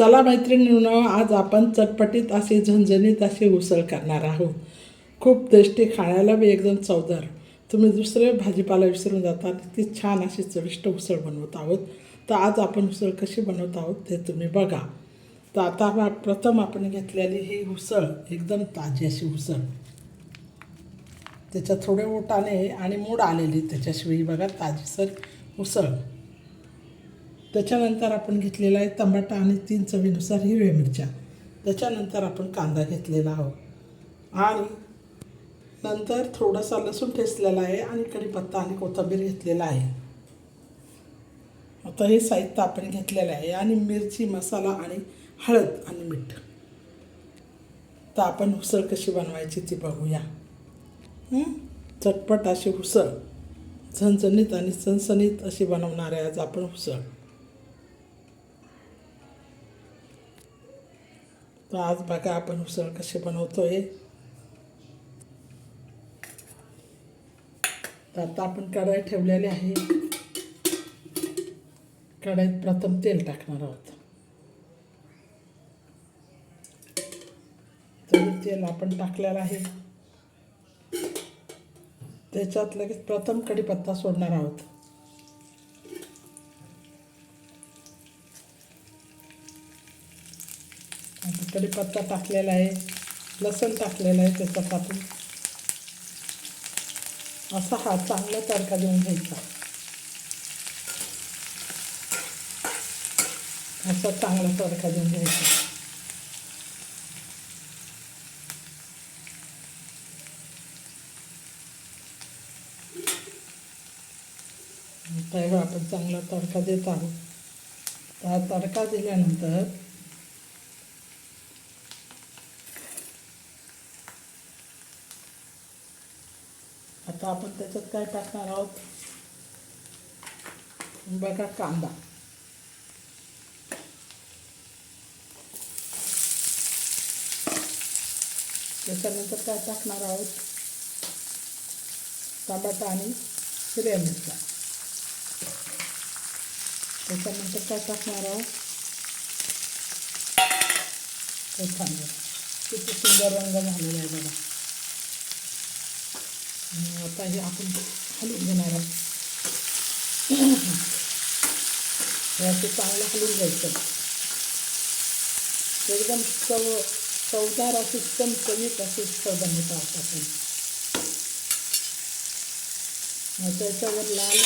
चला मैत्रिणींनो आज आपण चटपटीत असे झणझणीत असे उसळ करणार आहोत. खूप टेस्टी खाण्याला बी एकदम चवदार. तुम्ही दुसरे भाजीपाला विसरून जाता ती छान अशी चविष्ट उसळ बनवत आहोत. तर आज आपण उसळ कशी बनवत आहोत ते तुम्ही बघा. तर आता प्रथम आपण घेतलेली ही उसळ एकदम ताजी अशी उसळ. त्याच्यात थोडे ओटाने आणि मूड आलेली त्याच्याशिवाय बघा ताजीसर उसळ. त्याच्यानंतर आपण घेतलेला आहे टमाटा आणि तीन चवीनुसार हिरव्या मिरच्या. त्याच्यानंतर आपण कांदा घेतलेला आहोत. आणि नंतर थोडासा लसूण ठेचलेला आहे आणि कढीपत्ता आणि कोथिंबीर घेतलेला आहे. आता हे साहित्य आपण घेतलेलं आहे आणि मिरची मसाला आणि हळद आणि मीठ. तर आपण उसळ कशी बनवायची ती बघूया. चटपट अशी उसळ. झणझणीत आणि सणसणीत अशी बनवणार आहे आज आपण उसळ. तर आज बघा आपण उसळ कशी बनवतोय. तर आता आपण कढाई ठेवलेली आहे. कढाईत प्रथम तेल टाकणार आहोत. तर तेल आपण टाकलेलं आहे. त्याच्यात लगेच प्रथम कढीपत्ता सोडणार आहोत. कढीपत्ता टाकलेला आहे. लसूण टाकलेलं आहे त्याच्यात आपण असा हा चांगला तडका देऊन घ्यायचा. असा चांगला तडका देऊन घ्यायचा. आता आपण चांगला तडका देत आहोत. हा तडका दिल्यानंतर आता आपण त्याच्यात काय टाकणार आहोत? बघा कांदा. त्याच्यानंतर काय टाकणार आहोत? टमाटा आणि हिरव्या मिरच्या. त्याच्यानंतर काय टाकणार आहोत? कोथिंबीर. किती सुंदर रंग झालेला आहे बघा. आता हे आपण हलवून घेणार आहोत. हे असं चांगलं हलवून घ्यायचं. एकदम चव चवदार असं एकदम चवीत अशी चव बनवत आहोत आपण. त्याच्यावर लाल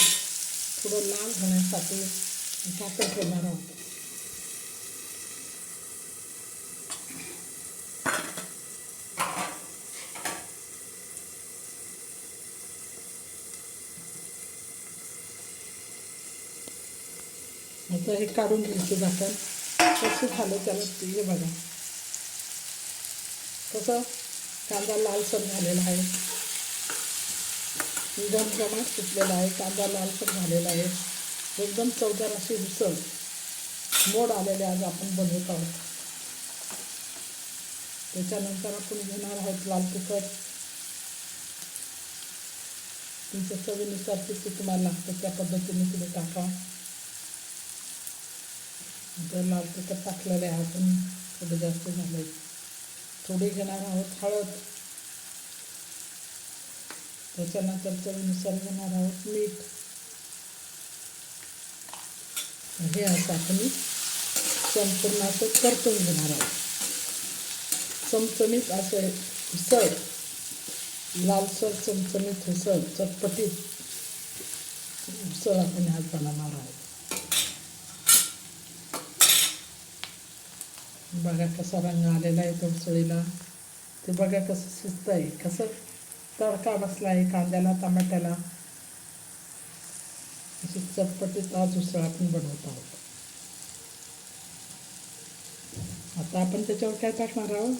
थोडं लाल होण्यासाठी झाकण ठेवणार आहोत. आता हे काढून घ्यायचं झाकण. कसं झालं त्याला ते बघा. कसं? कांदा लालसर झालेला आहे. घमघमाट सुटलेला आहे. कांदा लालसर झालेला आहे. एकदम चवदार अशी उसळ. मोड आलेले आज आपण बनवत आहोत. त्याच्यानंतर आपण घेणार आहोत लाल तिखट. तुमच्या चवीनुसार किती तुम्हाला लागतं त्या पद्धतीने तुम्ही टाका. तर लाल तर टाकलेले आहे पण थोडं जास्त झालं थोडी घेणार आहोत हळद. त्याच्यानंतर चवीनुसार घेणार आहोत मीठ. हे असं आपण संपूर्ण असं परतून घेणार आहोत. चमचमीत असं उसळ. लालसर चमचमीत उसळ. चटपटीत उसळ आपण आज बनवणार आहोत. बघा कसा रंग आलेला आहे त्या उसळीला ते बघा कसं शिजत आहे कसं तडका बसला आहे कांद्याला टमाट्याला. अशी चटपटीत आज उसळ आपण बनवत आहोत. आता आपण त्याच्यावर काय टाकणार आहोत?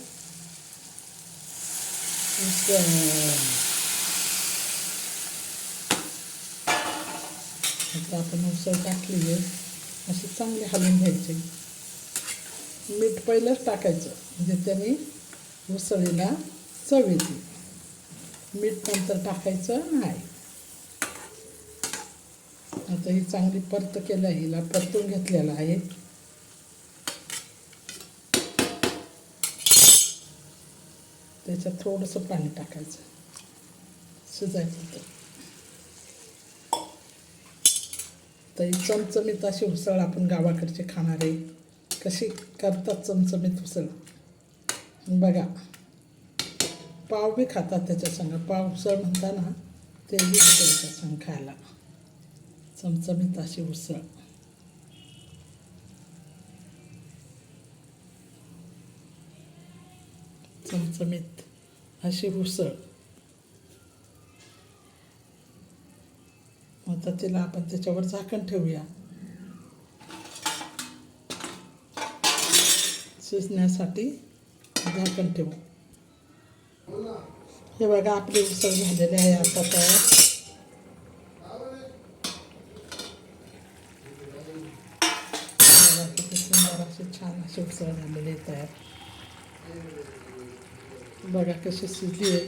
आता आपण उसळ टाकली आहे. अशी चांगली हलवून घ्यायची. मीठ पहिलंच टाकायचं. म्हणजे त्यांनी उसळीला चव येते मीठ नंतर टाकायचं नाही. आता ही चांगली परत केलं आहे. हिला परतून घेतलेला आहे. त्याच्यात थोडंसं पाणी टाकायचं. शिजायचं तर ही चमचमीत अशी उसळ आपण गावाकडचे खाणारे कशी करतात चमचमीत उसळ? बघा. पाव बी खातात त्याच्या संग. पाव उसळ म्हणताना ते बी संग खायला. चमचमीत अशी उसळ. चमचमीत अशी उसळ. आता तिला आपण त्याच्यावर झाकण ठेवूया. शिजण्यासाठी झाकण ठेवू. हे बघा आपली उसळ झालेली आहे आता तयार. छान अशी उसळ झालेली आहे तयार. बघा कशी शिजली आहे.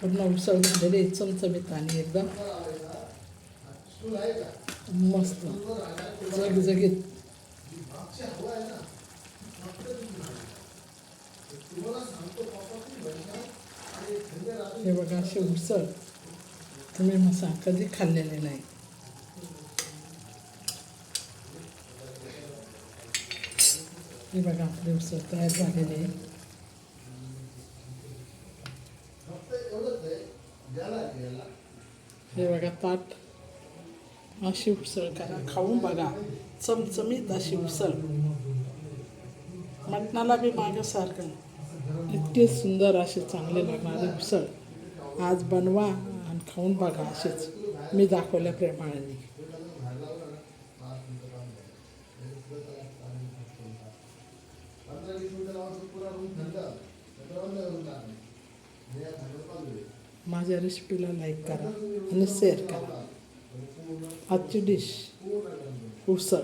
पूर्ण उसळ झालेली आहे चमचमीत आणि एकदम मस्त जगजगीत. हे बघा असे उसळ. तुम्ही मसा कधी खाल्लेले नाही. हे बघा आपली उसळ तयार झालेली आहे. हे बघा ताट. अशी उसळ करा. खाऊन बघा. चमचमीत अशी उसळ. मटणाला बी मागं सारखं. इतके सुंदर असे चांगले लागणारे उसळ आज बनवा आणि खाऊन बघा असेच. मी दाखवल्याप्रमाणे माझ्या रेसिपीला लाईक करा आणि शेअर करा. आजची डिश उसळ.